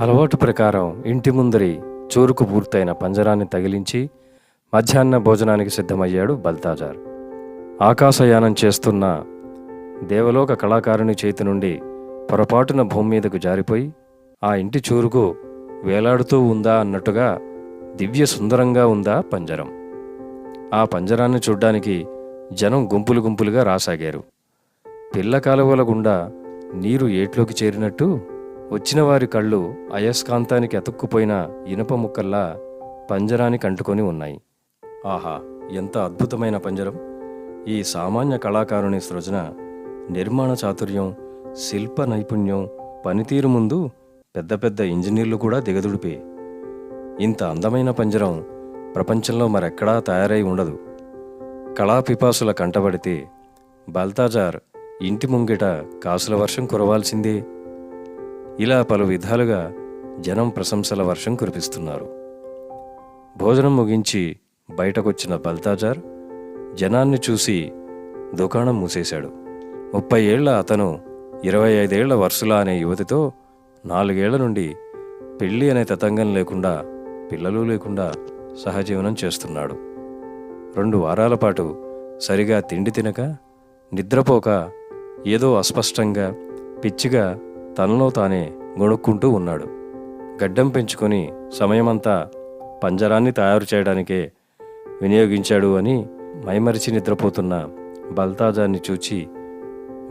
అలవాటు ప్రకారం ఇంటి ముందరి చూరుకు పూర్తయిన పంజరాన్ని తగిలించి మధ్యాహ్న భోజనానికి సిద్ధమయ్యాడు బల్తాజార్. ఆకాశయానం చేస్తున్న దేవలోక కళాకారుని చేతి నుండి పొరపాటున భూమి మీదకు జారిపోయి ఆ ఇంటి చూరుకు వేలాడుతూ ఉందా అన్నట్టుగా దివ్య సుందరంగా ఉందా పంజరం? ఆ పంజరాన్ని చూడ్డానికి జనం గుంపులు గుంపులుగా రాసాగారు. పిల్ల కాలువల గుండా నీరు ఏట్లోకి చేరినట్టు వచ్చిన వారి కళ్ళు అయస్కాంతానికి అతుక్కుపోయిన ఇనుప ముక్కల్లా పంజరానికి అంటుకొని ఉన్నాయి. ఆహా ఎంత అద్భుతమైన పంజరం! ఈ సామాన్య కళాకారుని సృజన నిర్మాణ చాతుర్యం శిల్ప నైపుణ్యం పనితీరు ముందు పెద్ద పెద్ద ఇంజనీర్లు కూడా దిగదుడిపే. ఇంత అందమైన పంజరం ప్రపంచంలో మరెక్కడా తయారై ఉండదు. కళాపిపాసుల కంటబడితే బల్తాజార్ ఇంటి ముంగిట కాసుల వర్షం కురవాల్సిందే. ఇలా పలు విధాలుగా జనం ప్రశంసల వర్షం కురిపిస్తున్నారు. భోజనం ముగించి బయటకొచ్చిన బల్తాజార్ జనాన్ని చూసి దుకాణం మూసేశాడు. ముప్పై ఏళ్ళ అతను ఇరవై ఐదేళ్ళ వరుసలా అనే యువతితో నాలుగేళ్ళ నుండి పెళ్ళి అనే తతంగం లేకుండా పిల్లలు లేకుండా సహజీవనం చేస్తున్నాడు. రెండు వారాల పాటు సరిగా తిండి తినక నిద్రపోక ఏదో అస్పష్టంగా పిచ్చిగా తనలో తానే గొణుక్కుంటూ ఉన్నాడు. గడ్డం పెంచుకొని సమయమంతా పంజరాన్ని తయారు చేయడానికే వినియోగించాడు అని మైమరిచి నిద్రపోతున్న బల్తాజాన్ని చూచి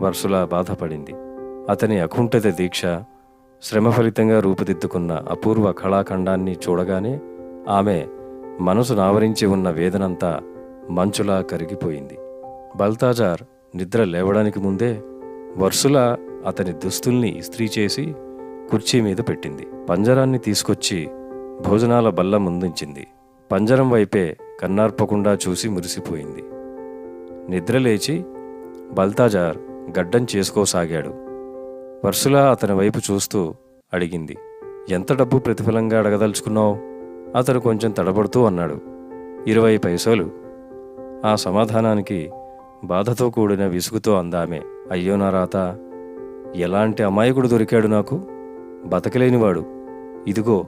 వరుసలా బాధపడింది. అతని అకుంఠిత దీక్ష శ్రమ ఫలితంగా రూపుదిద్దుకున్న అపూర్వ కళాఖండాన్ని చూడగానే ఆమె మనసు నావరించి ఉన్న వేదనంతా మంచులా కరిగిపోయింది. బల్తాజార్ నిద్ర లేవడానికి ముందే వర్సుల అతని దుస్తుల్ని ఇస్త్రీ చేసి కుర్చీ మీద పెట్టింది. పంజరాన్ని తీసుకొచ్చి భోజనాల బల్ల ముందుంచింది. పంజరం వైపే కన్నార్పకుండా చూసి మురిసిపోయింది. నిద్రలేచి బల్తాజార్ గడ్డం చేసుకోసాగాడు. పర్సులా అతని వైపు చూస్తూ అడిగింది ఎంత డబ్బు ప్రతిఫలంగా అడగదలుచుకున్నావు? అతను కొంచెం తడబడుతూ అన్నాడు ఇరవై పైసలు. ఆ సమాధానానికి బాధతో కూడిన విసుగుతో అందామె అయ్యో నా రాత ఎలాంటి అమాయకుడు దొరికాడు నాకు? బతకలేనివాడు. ఇదిగో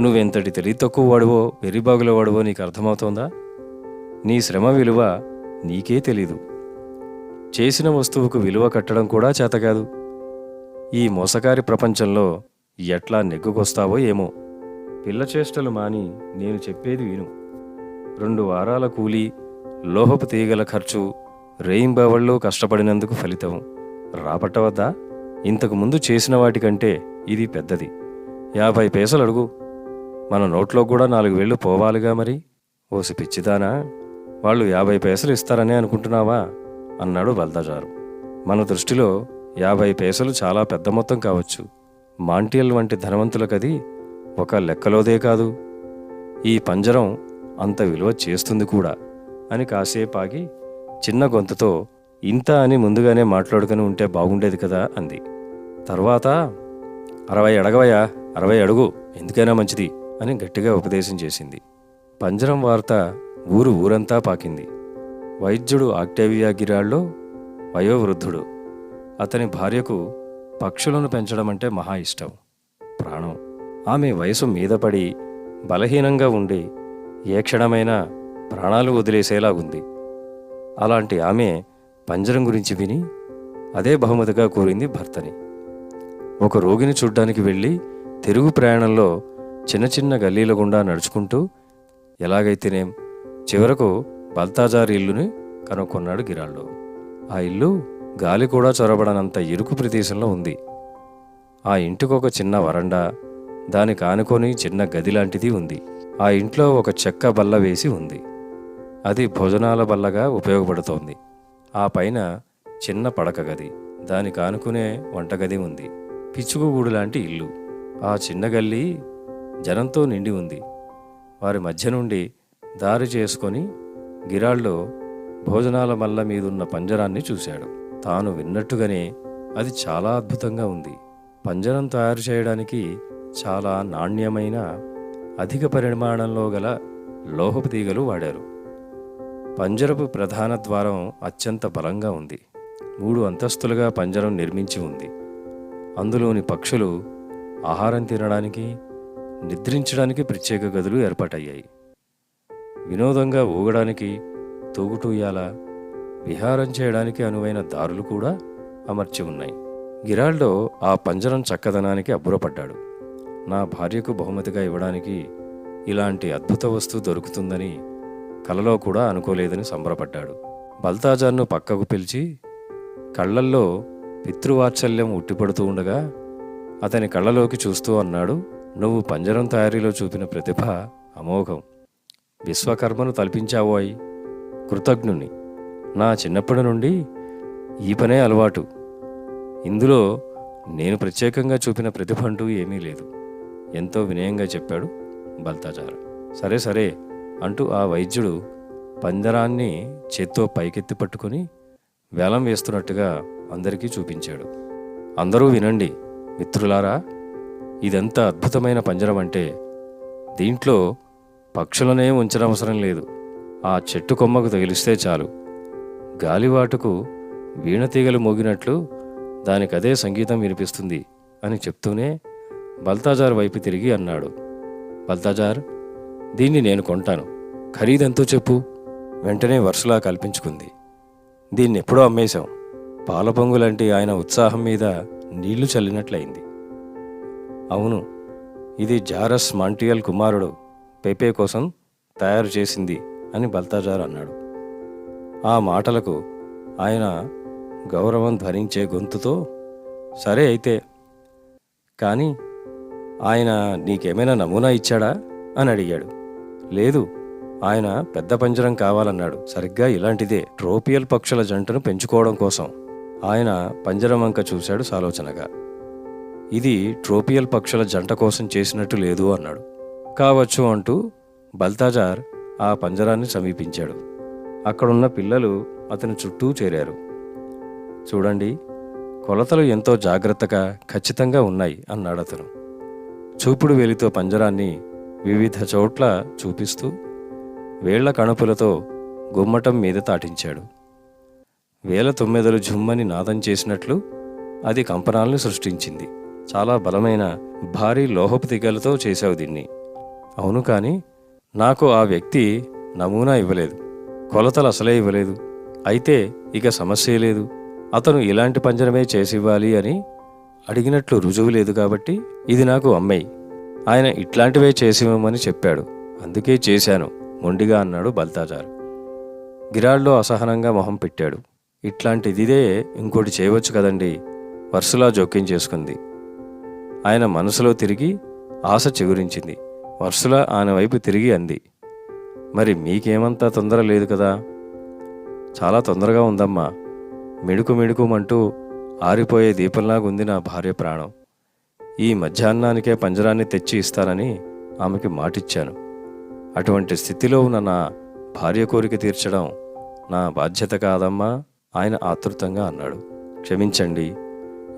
నువ్వెంతటి తెలివి తక్కువ వాడువో వెర్రిబాగుల వాడువో నీకు అర్థమవుతోందా? నీ శ్రమ విలువ నీకే తెలీదు. చేసిన వస్తువుకు విలువ కట్టడం కూడా చేతకాదు. ఈ మోసకారి ప్రపంచంలో ఎట్లా నెగ్గుకొస్తావో ఏమో. పిల్ల చేష్టలు మాని నేను చెప్పేది విను. రెండు వారాల కూలీ లోహపు తీగల ఖర్చు రేయింబవళ్ళు కష్టపడినందుకు ఫలితం రాబట్టవద్దా ఇంతకు ముందు చేసిన వాటికంటే ఇది పెద్దది. యాభై పైసలు అడుగు. మన నోట్లో కూడా నాలుగు వేళ్ళు పోవాలిగా మరి. ఓసి పిచ్చిదానా? వాళ్ళు యాభై పైసలు ఇస్తారనే అనుకుంటున్నావా? అన్నాడు బల్దాజారు. మన దృష్టిలో యాభై పైసలు చాలా పెద్ద మొత్తం కావచ్చు. మాంటియల్ వంటి ధనవంతులకది ఒక లెక్కలోదే కాదు. ఈ పంజరం అంత విలువ చేస్తుంది కూడా అని కాసేపు ఆగి చిన్న గొంతుతో ఇంత అని ముందుగానే మాట్లాడుకుని ఉంటే బాగుండేది కదా అంది. తర్వాత అరవై అడగవయ్యా అరవై అడుగు ఎందుకైనా మంచిది అని గట్టిగా ఉపదేశం చేసింది. పంజరం వార్త ఊరు ఊరంతా పాకింది. వైద్యుడు ఆక్టేవియా గిరాళ్ళో వయోవృద్ధుడు. అతని భార్యకు పక్షులను పెంచడం అంటే మహా ఇష్టం. ప్రాణం. ఆమె వయసు మీద పడి బలహీనంగా ఉండి ఏ క్షణమైనా ప్రాణాలు వదిలేసేలాగుంది. అలాంటి ఆమె పంజరం గురించి విని అదే బహుమతిగా కోరింది భర్తని. ఒక రోగిని చూడ్డానికి వెళ్ళి తిరుగు ప్రయాణంలో చిన్న చిన్న గల్లీల గుండా నడుచుకుంటూ ఎలాగైతేనేం చివరకు బల్తాజార్ ఇల్లుని కనుక్కున్నాడు గిరాళ్ళు. ఆ ఇల్లు గాలి కూడా చొరబడనంత ఇరుకు ప్రదేశంలో ఉంది. ఆ ఇంటికి ఒక చిన్న వరండా దానికి ఆనుకొని చిన్న గది లాంటిది ఉంది. ఆ ఇంట్లో ఒక చెక్క బల్ల వేసి ఉంది. అది భోజనాల బల్లగా ఉపయోగపడుతోంది. ఆ పైన చిన్న పడక గది దానికి ఆనుకునే వంటగది ఉంది. పిచ్చుకుగూడు లాంటి ఇల్లు. ఆ చిన్న గల్లి జనంతో నిండి ఉంది. వారి మధ్య నుండి దారి చేసుకొని గిరాళ్ళు భోజనాల మల్ల మీదున్న పంజరాన్ని చూశాడు. తాను విన్నట్టుగానే అది చాలా అద్భుతంగా ఉంది. పంజరం తయారు చేయడానికి చాలా నాణ్యమైన అధిక పరిమాణంలో గల లోహపు తీగలు వాడారు. పంజరపు ప్రధాన ద్వారం అత్యంత బలంగా ఉంది. మూడు అంతస్తులుగా పంజరం నిర్మించి ఉంది. అందులోని పక్షులు ఆహారం తినడానికి నిద్రించడానికి ప్రత్యేక గదులు ఏర్పాటయ్యాయి. వినోదంగా ఊగడానికి తూగుటూయాల విహారం చేయడానికి అనువైన దారులు కూడా అమర్చి ఉన్నాయి. గిరాల్డో ఆ పంజరం చక్కదనానికి అబ్బురపడ్డాడు. నా భార్యకు బహుమతిగా ఇవ్వడానికి ఇలాంటి అద్భుత వస్తువు దొరుకుతుందని కలలో కూడా అనుకోలేదని సంబరపడ్డాడు. బల్తాజార్ను పక్కకు పిలిచి కళ్ళల్లో పితృవాత్సల్యం ఉట్టిపడుతూ ఉండగా అతని కళ్ళలోకి చూస్తూ అన్నాడు నువ్వు పంజరం తయారీలో చూపిన ప్రతిభ అమోఘం. విశ్వకర్మను తలపించావోయ్ కృతజ్ఞుని నా చిన్నప్పటి నుండి ఈ పనే అలవాటు. ఇందులో నేను ప్రత్యేకంగా చూపిన ప్రతిభ అంటూ ఏమీ లేదు. ఎంతో వినయంగా చెప్పాడు బల్తాజార్. సరే సరే అంటూ ఆ వైద్యుడు పంజరాన్ని చేత్తో పైకెత్తి పట్టుకొని వేలం వేస్తున్నట్టుగా అందరికీ చూపించాడు. అందరూ వినండి మిత్రులారా ఇదంత అద్భుతమైన పంజరం అంటే దీంట్లో పక్షులనే ఉంచనవసరం లేదు. ఆ చెట్టు కొమ్మకు తగిలిస్తే చాలు. గాలివాటుకు వీణతీగలు మోగినట్లు దానికదే సంగీతం వినిపిస్తుంది అని చెప్తూనే బల్తాజార్ వైపు తిరిగి అన్నాడు. బల్తాజార్ దీన్ని నేను కొంటాను. ఖరీదెంతో చెప్పు. వెంటనే వరుసలా కల్పించుకుంది. దీన్ని ఎప్పుడో అమ్మేశాం. పాలపొంగులంటే ఆయన ఉత్సాహం మీద నీళ్ళు చల్లినట్లయింది. అవును ఇది జారస్ మాంటియల్ కుమారుడు పెపే కోసం తయారు చేసింది అని బల్తాజార్ అన్నాడు. ఆ మాటలకు ఆయన గౌరవం ధరించే గొంతుతో సరే అయితే కానీ ఆయన నీకేమైనా నమూనా ఇచ్చాడా? అని అడిగాడు. లేదు ఆయన పెద్ద పంజరం కావాలన్నాడు. సరిగ్గా ఇలాంటిదే ట్రోపియల్ పక్షుల జంటను పెంచుకోవడం కోసం. ఆయన పంజరం వంక చూశాడు సాలోచనగా. ఇది ట్రోపియల్ పక్షుల జంట కోసం చేసినట్టు లేదు అన్నాడు. కావచ్చు అంటూ బల్తాజార్ ఆ పంజరాన్ని సమీపించాడు. అక్కడున్న పిల్లలు అతని చుట్టూ చేరారు. చూడండి కొలతలు ఎంతో జాగ్రత్తగా ఖచ్చితంగా ఉన్నాయి అన్నాడు అతను. చూపుడు వేలితో పంజరాన్ని వివిధ చోట్ల చూపిస్తూ వేళ్ళ కణుపులతో గుమ్మటం మీద తాటించాడు. వేల తొమ్మిదలు జుమ్మని నాదం చేసినట్లు అది కంపనాలను సృష్టించింది. చాలా బలమైన భారీ లోహపు తీగలతో చేశావు దీన్ని. అవును కానీ నాకు ఆ వ్యక్తి నమూనా ఇవ్వలేదు. కొలతలు అసలే ఇవ్వలేదు. అయితే ఇక సమస్య లేదు. అతను ఇలాంటి పంజరమే చేసివ్వాలి అని అడిగినట్లు రుజువు లేదు కాబట్టి ఇది నాకు అమ్మాయి. ఆయన ఇట్లాంటివే చేసివ్వమని చెప్పాడు. అందుకే చేశాను మొండిగా అన్నాడు బల్తాజారు. గిరాడ్లో అసహనంగా మొహం పెట్టాడు. ఇట్లాంటిదిదే ఇంకోటి చేయవచ్చు కదండి? వరుసలా జోక్యం చేసుకుంది. ఆయన మనసులో తిరిగి ఆశ చిగురించింది. వరుసలా ఆయన వైపు తిరిగి అంది. మరి మీకేమంతా తొందర లేదు కదా? చాలా తొందరగా ఉందమ్మా. మిడుకు మిడుకుమంటూ ఆరిపోయే దీపంలాగుంది నా భార్య ప్రాణం. ఈ మధ్యాహ్నానికే పంజరాన్ని తెచ్చి ఇస్తానని ఆమెకి మాటిచ్చాను. అటువంటి స్థితిలో ఉన్న నా భార్య కోరిక తీర్చడం నా బాధ్యత కాదమ్మా ఆయన ఆతృతంగా అన్నాడు. క్షమించండి.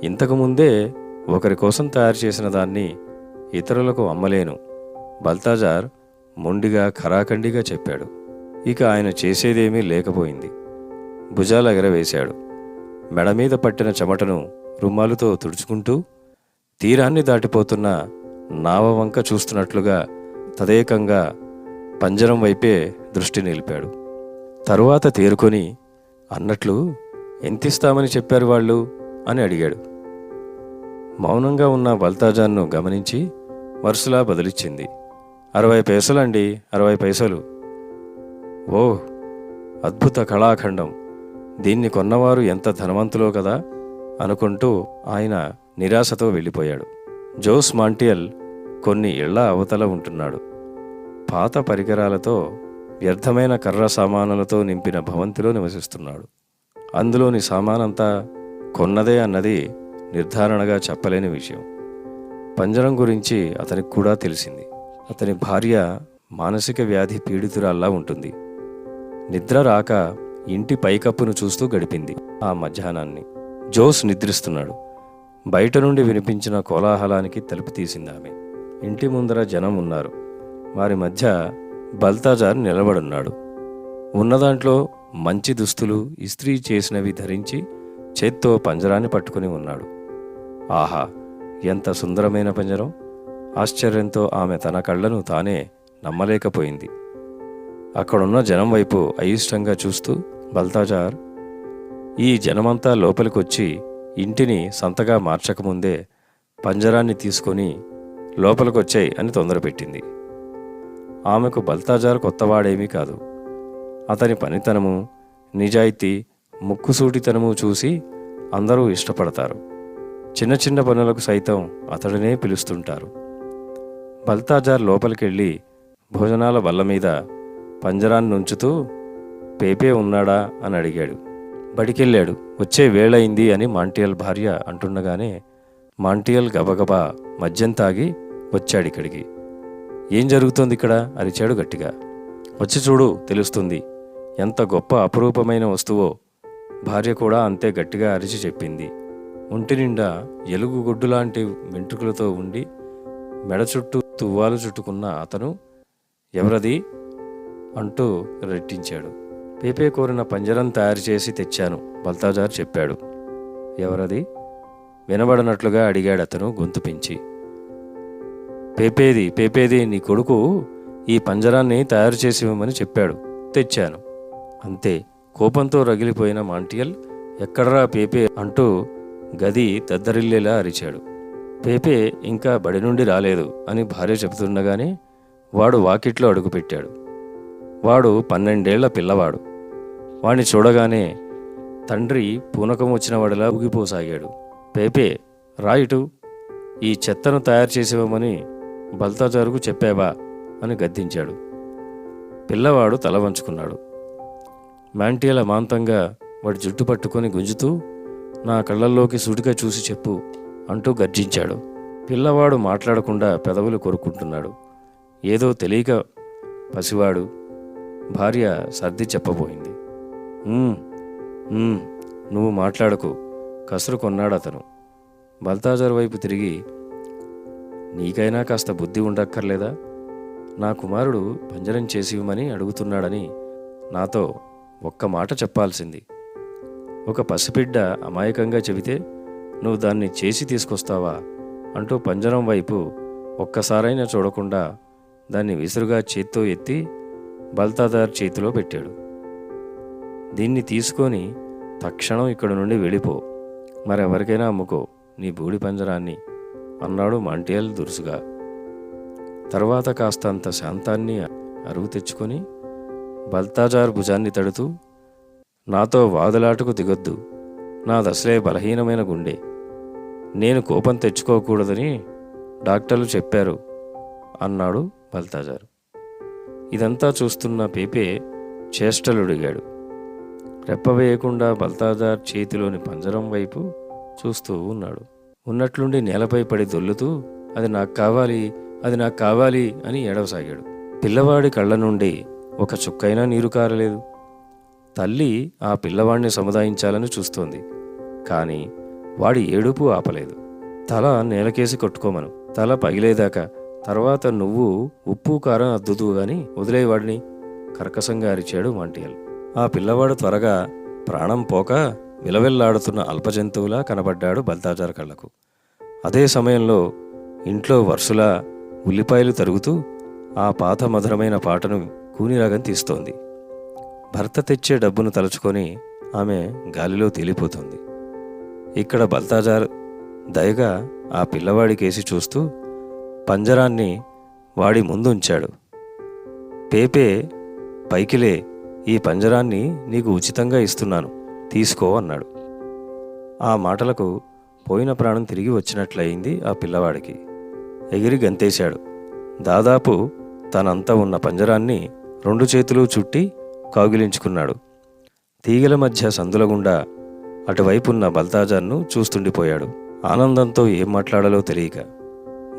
ఇంతకుముందే ఒకరి కోసం తయారు చేసిన దాన్ని ఇతరులకు అమ్మలేను. బల్తాజార్ మొండిగా ఖరాఖండిగా చెప్పాడు. ఇక ఆయన చేసేదేమీ లేకపోయింది. భుజాలు ఎగరవేశాడు. మెడ మీద పట్టిన చెమటను రుమాలుతో తుడుచుకుంటూ తీరాన్ని దాటిపోతున్న నావ వంక చూస్తున్నట్లుగా తదేకంగా పంజరం వైపే దృష్టి నిలిపాడు. తరువాత తేరుకొని అన్నట్లు ఎంతిస్తామని చెప్పారు వాళ్ళు? అని అడిగాడు. మౌనంగా ఉన్న బల్తాజాన్ను గమనించి వరుసలా బదిలిచ్చింది. అరవై పైసలండి అరవై పైసలు. ఓ అద్భుత కళాఖండం. దీన్ని కొన్నవారు ఎంత ధనవంతులో కదా అనుకుంటూ ఆయన నిరాశతో వెళ్ళిపోయాడు. జోస్ మాంటియల్ కొన్ని ఇళ్ళ అవతల ఉంటున్నాడు. పాత పరికరాలతో వ్యర్థమైన కర్ర సామానులతో నింపిన భవంతిలో నివసిస్తున్నాడు. అందులోని సామానంతా కొన్నదే అన్నది నిర్ధారణగా చెప్పలేని విషయం. పంజరం గురించి అతనికి కూడా తెలిసింది. అతని భార్య మానసిక వ్యాధి పీడితురాల్లా ఉంటుంది. నిద్ర రాక ఇంటి పైకప్పును చూస్తూ గడిపింది ఆ మధ్యాహ్నాన్ని. జోస్ నిద్రిస్తున్నాడు. బయట నుండి వినిపించిన కోలాహలానికి తలుపు తీసింది ఆమె. ఇంటి ముందర జనం ఉన్నారు. వారి మధ్య బల్తాజార్ నిలబడున్నాడు. ఉన్నదాంట్లో మంచి దుస్తులు ఇస్త్రీ చేసినవి ధరించి చేత్తో పంజరాన్ని పట్టుకుని ఉన్నాడు. ఆహా ఎంత సుందరమైన పంజరం! ఆశ్చర్యంతో ఆమె తన కళ్ళను తానే నమ్మలేకపోయింది. అక్కడున్న జనం వైపు అయిష్టంగా చూస్తూ బల్తాజార్ ఈ జనమంతా లోపలికొచ్చి ఇంటిని సంతగా మార్చకముందే పంజరాన్ని తీసుకొని లోపలికొచ్చాయి అని తొందరపెట్టింది. ఆమెకు బల్తాజార్ కొత్తవాడేమీ కాదు. అతని పనితనము నిజాయితీ ముక్కుసూటితనము చూసి అందరూ ఇష్టపడతారు. చిన్న చిన్న పనులకు సైతం అతడినే పిలుస్తుంటారు. బల్తాజార్ లోపలికెళ్ళి భోజనాల బల్ల మీద పంజరాన్ని ఉంచుతూ పేపే ఉన్నాడా? అని అడిగాడు. బడికెళ్ళాడు. వచ్చే వేళయింది అని మాంటియల్ భార్య అంటుండగానే మాంటియల్ గబగబా మద్యం తాగి వచ్చాడిక్కడికి ఏం జరుగుతోంది ఇక్కడ? అరిచాడు గట్టిగా. వచ్చి చూడు తెలుస్తుంది. ఎంత గొప్ప అపురూపమైన వస్తువో. భార్య కూడా అంతే గట్టిగా అరిచి చెప్పింది. ఒంటి నిండా ఎలుగు గొడ్డు లాంటి వెంట్రుకలతో ఉండి మెడ చుట్టూ తువ్వాలు చుట్టుకున్న అతను ఎవరది అంటూ రెట్టించాడు. పేపే కోరిన పంజరం తయారు చేసి తెచ్చాను బల్తాజార్ చెప్పాడు. ఎవరది? వినబడనట్లుగా అడిగాడు అతను గొంతు పెంచి. పేపేది పేపేది నీ కొడుకు ఈ పంజరాన్ని తయారు చేసి ఇవ్వమని చెప్పాడు. తెచ్చాను. అంతే కోపంతో రగిలిపోయిన మాంటియల్ ఎక్కడరా పేపే అంటూ గది దద్దరిల్లేలా అరిచాడు. పేపే ఇంకా బడి నుండి రాలేదు అని భార్య చెబుతుండగానే వాడు వాకిట్లో అడుగుపెట్టాడు. వాడు పన్నెండేళ్ళ పిల్లవాడు. వాణ్ణి చూడగానే తండ్రి పూనకం వచ్చిన వాడిలా ఊగిపోసాగాడు. పేపే రాయిటు ఈ చెత్తను తయారు చేసేవమని బల్తాజారుకు చెప్పావా అని గద్దించాడు. పిల్లవాడు తల వంచుకున్నాడు. మాంటియల మాంతంగా వాడి జుట్టు పట్టుకొని గుంజుతూ నా కళ్ళల్లోకి సూటిగా చూసి చెప్పు. అంటూ గర్జించాడు. పిల్లవాడు మాట్లాడకుండా పెదవులు కొరుక్కుంటున్నాడు. ఏదో తెలియక పసివాడు భార్య సర్ది చెప్పబోయింది. నువ్వు మాట్లాడకు. కసురు కొన్నాడు అతను బల్తాజర్ వైపు తిరిగి నీకైనా కాస్త బుద్ధి ఉండక్కర్లేదా? నా కుమారుడు పంజరం చేసి ఇవ్వమని అడుగుతున్నాడని నాతో ఒక్క మాట చెప్పాల్సింది. ఒక పసిబిడ్డ అమాయకంగా చెబితే నువ్వు దాన్ని చేసి తీసుకొస్తావా? అంటూ పంజరం వైపు ఒక్కసారైనా చూడకుండా దాన్ని విసురుగా చేత్తో ఎత్తి బల్తాదార్ చేతిలో పెట్టాడు. దీన్ని తీసుకొని తక్షణం ఇక్కడ నుండి వెళ్ళిపో. మరెవరికైనా అమ్ముకో. నీ బూడి పంజరాన్ని అన్నాడు మాంటియల్ దురుసుగా. తర్వాత కాస్తంత శాంతాన్ని అరువు తెచ్చుకొని బల్తాజార్ భుజాన్ని తడుతూ నాతో వాదులాటకు దిగొద్దు. నా దశలే బలహీనమైన గుండె. నేను కోపం తెచ్చుకోకూడదని డాక్టర్లు చెప్పారు అన్నాడు బల్తాజార్. ఇదంతా చూస్తున్న పేపే చేష్టలుడిగాడు. రెప్పవేయకుండా బల్తాజార్ చేతిలోని పంజరం వైపు చూస్తూ ఉన్నాడు. ఉన్నట్లుండి నేలపై పడి దొల్లుతూ అది నాకు కావాలి అది నాకు కావాలి అని ఏడవసాగాడు. పిల్లవాడి కళ్ళ నుండి ఒక చుక్కైనా నీరు కారలేదు. తల్లి ఆ పిల్లవాడిని సముదాయించాలని చూస్తోంది. కానీ వాడి ఏడుపు ఆపలేదు. తల నేలకేసి కొట్టుకోమను. తల పగిలేదాకా తర్వాత నువ్వు ఉప్పు కారం అద్దుతూ గాని వదిలేవాడిని కర్కశంగా అరిచాడు మాంటియల్. ఆ పిల్లవాడు త్వరగా ప్రాణం పోక విలవిల్లాడుతున్న అల్పజంతువులా కనబడ్డాడు బల్తాజార్ కళ్ళకు. అదే సమయంలో ఇంట్లో వరుసలా ఉల్లిపాయలు తరుగుతూ ఆ పాత మధురమైన పాటను కూనిరాగం తీస్తోంది. భర్త తెచ్చే డబ్బును తలుచుకొని ఆమె గాలిలో తేలిపోతుంది. ఇక్కడ బల్తాజార్ దయగా ఆ పిల్లవాడి కేసి చూస్తూ పంజరాన్ని వాడి ముందుంచాడు. పేపే పైకిలే ఈ పంజరాన్ని నీకు ఉచితంగా ఇస్తున్నాను. తీసుకో అన్నాడు. ఆ మాటలకు పోయిన ప్రాణం తిరిగి వచ్చినట్లయింది ఆ పిల్లవాడికి. ఎగిరి గంతేశాడు. దాదాపు తనంతా ఉన్న పంజరాన్ని రెండు చేతులు చుట్టి కాగిలించుకున్నాడు. తీగల మధ్య సందుల గుండా అటువైపున్న బల్తాజార్ను చూస్తుండిపోయాడు. ఆనందంతో ఏం మాట్లాడాలో తెలియక.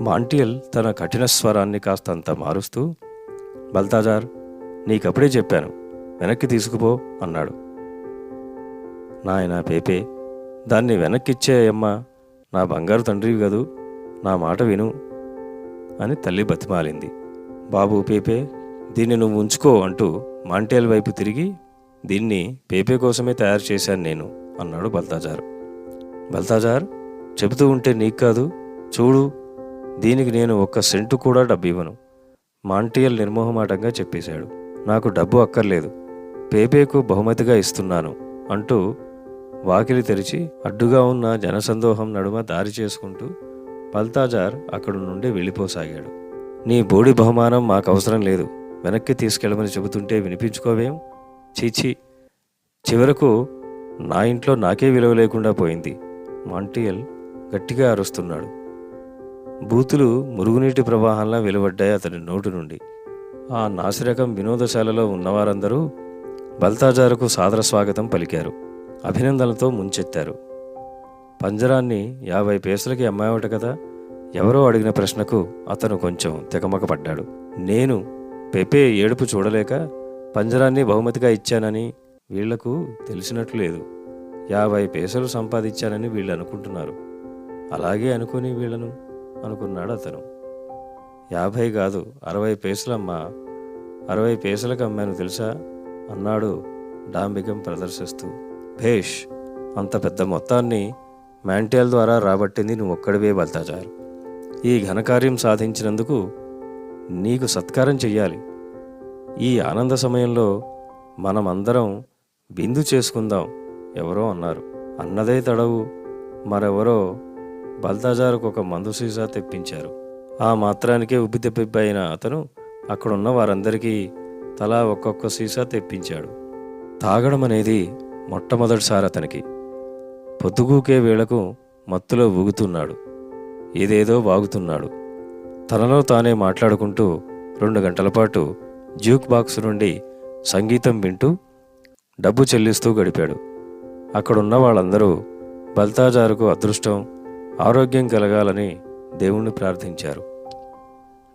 మాంటియల్ తన కఠిన స్వరాన్ని కాస్తంత మారుస్తూ బల్తాజార్ నీకప్పుడే చెప్పాను వెనక్కి తీసుకుపో అన్నాడు. నాయనా పేపే దాన్ని వెనక్కిచ్చేయమ్మా నా బంగారు తండ్రివి కదూ నా మాట విను అని తల్లి బతిమాలింది. బాబు పేపే దీన్ని నువ్వు ఉంచుకో అంటూ మాంటేల్ వైపు తిరిగి దీన్ని పేపే కోసమే తయారు చేశాను నేను అన్నాడు బల్తాజార్. బల్తాజార్ చెబుతూ ఉంటే నీకు కాదు చూడు దీనికి నేను ఒక్క సెంటు కూడా డబ్బు ఇవ్వను. మాంటియల్ నిర్మోహమాటంగా చెప్పేశాడు. నాకు డబ్బు అక్కర్లేదు పేపేకు బహుమతిగా ఇస్తున్నాను అంటూ వాకిలి తెరిచి అడ్డుగా ఉన్న జనసందోహం నడుమ దారి చేసుకుంటూ బల్తాజార్ అక్కడి నుండి వెళ్ళిపోసాగాడు. నీ బోడి బహుమానం మాకు అవసరం లేదు వెనక్కి తీసుకెళ్ళమని చెబుతుంటే వినిపించుకోవేం? చీచి చివరకు నా ఇంట్లో నాకే విలువ లేకుండా పోయింది. మాంటియల్ గట్టిగా అరుస్తున్నాడు. బూతులు మురుగునీటి ప్రవాహంలా వెలువడ్డాయి అతని నోటి నుండి. ఆ నాసిరకం వినోదశాలలో ఉన్నవారందరూ బల్తాజారుకు సాదర స్వాగతం పలికారు. అభినందనలతో ముంచెత్తారు. పంజరాన్ని యాభై పేసులకి అమ్మాయవట కదా? ఎవరో అడిగిన ప్రశ్నకు అతను కొంచెం తెకమక పడ్డాడు నేను పెపే ఏడుపు చూడలేక పంజరాన్ని బహుమతిగా ఇచ్చానని వీళ్ళకు తెలిసినట్లు లేదు. యాభై పేసలు సంపాదించానని వీళ్ళు అనుకుంటున్నారు. అలాగే అనుకుని వీళ్ళను అనుకున్నాడు అతను. యాభై కాదు అరవై పేసలమ్మా. అరవై పేసలకు అమ్మాను తెలుసా? అన్నాడు డాంబికం ప్రదర్శిస్తూ. భేష్ అంత పెద్ద మొత్తాన్ని మ్యాంటేల్ ద్వారా రాబట్టింది నువ్వు ఒక్కడివే బల్తాజారు. ఈ ఘనకార్యం సాధించినందుకు నీకు సత్కారం చెయ్యాలి. ఈ ఆనంద సమయంలో మనమందరం బిందు చేసుకుందాం ఎవరో అన్నారు. అన్నదే తడవు. మరెవరో బల్తాజారుకు ఒక మందు సీసా తెప్పించారు. ఆ మాత్రానికే ఉబ్బి తెప్పిపోయిన అతను అక్కడున్న వారందరికీ తలా ఒక్కొక్క సీసా తెప్పించాడు. తాగడం అనేది మొట్టమొదటిసారి అతనికి. పొద్దుగూకే వేళకు మత్తులో ఊగుతున్నాడు. ఏదేదో వాగుతున్నాడు. తనలో తానే మాట్లాడుకుంటూ రెండు గంటల పాటు జ్యూక్ బాక్స్ నుండి సంగీతం వింటూ డబ్బు చెల్లిస్తూ గడిపాడు. అక్కడున్న వాళ్ళందరూ బల్తాజారుకు అదృష్టం ఆరోగ్యం కలగాలని దేవుణ్ణి ప్రార్థించారు.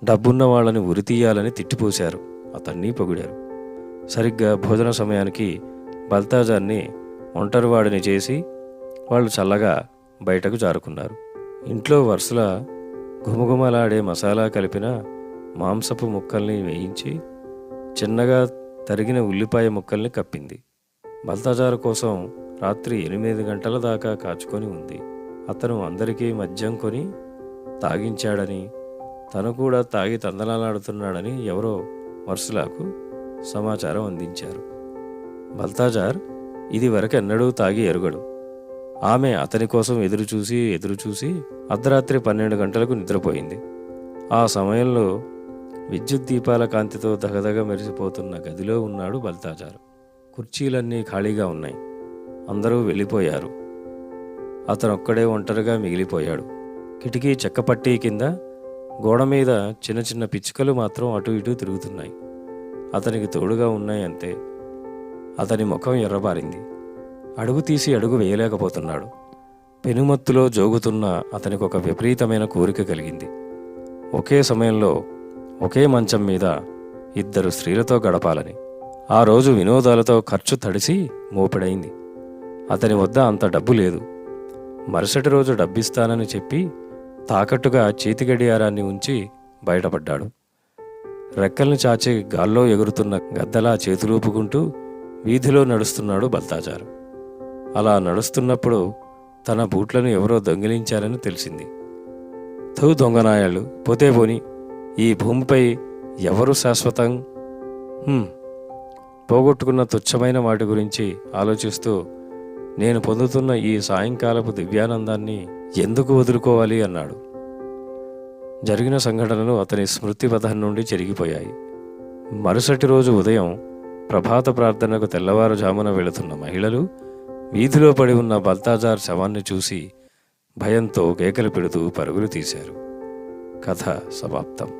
డబ్బున్న వాళ్ళని ఉరితీయాలని తిట్టిపోశారు. అతన్ని పొగిడారు. సరిగ్గా భోజన సమయానికి బల్తాజార్ని ఒంటరివాడిని చేసి వాళ్ళు చల్లగా బయటకు జారుకున్నారు. ఇంట్లో వరుసల ఘుమఘుమలాడే మసాలా కలిపిన మాంసపు ముక్కల్ని వేయించి చిన్నగా తరిగిన ఉల్లిపాయ ముక్కల్ని కప్పింది. బల్తజారు కోసం రాత్రి ఎనిమిది గంటల దాకా కాచుకొని ఉంది. అతను అందరికీ మద్యం కొని తాగించాడని తను కూడా తాగి తందనాలాడుతున్నాడని ఎవరో వరుసలకు సమాచారం అందించారు. బల్తాజార్ ఇది వరకెన్నడూ తాగి ఎరుగడు. ఆమె అతని కోసం ఎదురుచూసి ఎదురుచూసి అర్ధరాత్రి పన్నెండు గంటలకు నిద్రపోయింది. ఆ సమయంలో విద్యుత్ దీపాల కాంతితో దగదగ మెరిసిపోతున్న గదిలో ఉన్నాడు బల్తాజార్. కుర్చీలన్నీ ఖాళీగా ఉన్నాయి. అందరూ వెళ్ళిపోయారు. అతను ఒక్కడే ఒంటరిగా మిగిలిపోయాడు. కిటికీ చెక్కపట్టి కింద గోడ మీద చిన్న చిన్న పిచ్చుకలు మాత్రం అటు ఇటు తిరుగుతున్నాయి. అతనికి తోడుగా ఉన్నాయి అంతే అతని ముఖం ఎర్రబారింది. అడుగు తీసి అడుగు వేయలేకపోతున్నాడు. పెనుమత్తులో జోగుతున్న అతనికి ఒక విపరీతమైన కోరిక కలిగింది. ఒకే సమయంలో ఒకే మంచం మీద ఇద్దరు స్త్రీలతో గడపాలని. ఆ రోజు వినోదాలతో ఖర్చు తడిసి మోపిడైంది. అతని వద్ద అంత డబ్బు లేదు. మరుసటి రోజు డబ్బిస్తానని చెప్పి తాకట్టుగా చేతి గడియారాన్ని ఉంచి బయటపడ్డాడు. రెక్కల్ని చాచి గాల్లో ఎగురుతున్న గద్దలా చేతులూపుకుంటూ వీధిలో నడుస్తున్నాడు బల్తాజారు అలా నడుస్తున్నప్పుడు తన బూట్లను ఎవరో దొంగిలించారని తెలిసింది. థూ దొంగనాయాళ్ళు పోతే పోని ఈ భూమిపై ఎవరు శాశ్వతం? పోగొట్టుకున్న తుచ్చమైన వాటి గురించి ఆలోచిస్తూ నేను పొందుతున్న ఈ సాయంకాలపు దివ్యానందాన్ని ఎందుకు వదులుకోవాలి అన్నాడు. జరిగిన సంఘటనలు అతని స్మృతి పథం నుండి చెరిగిపోయాయి. మరుసటి రోజు ఉదయం ప్రభాత ప్రార్థనకు తెల్లవారుజామున వెళుతున్న మహిళలు వీధిలో పడి ఉన్న బల్తాజార్ శవాన్ని చూసి భయంతో కేకలు పెడుతూ పరుగులు తీశారు. కథ సమాప్తం.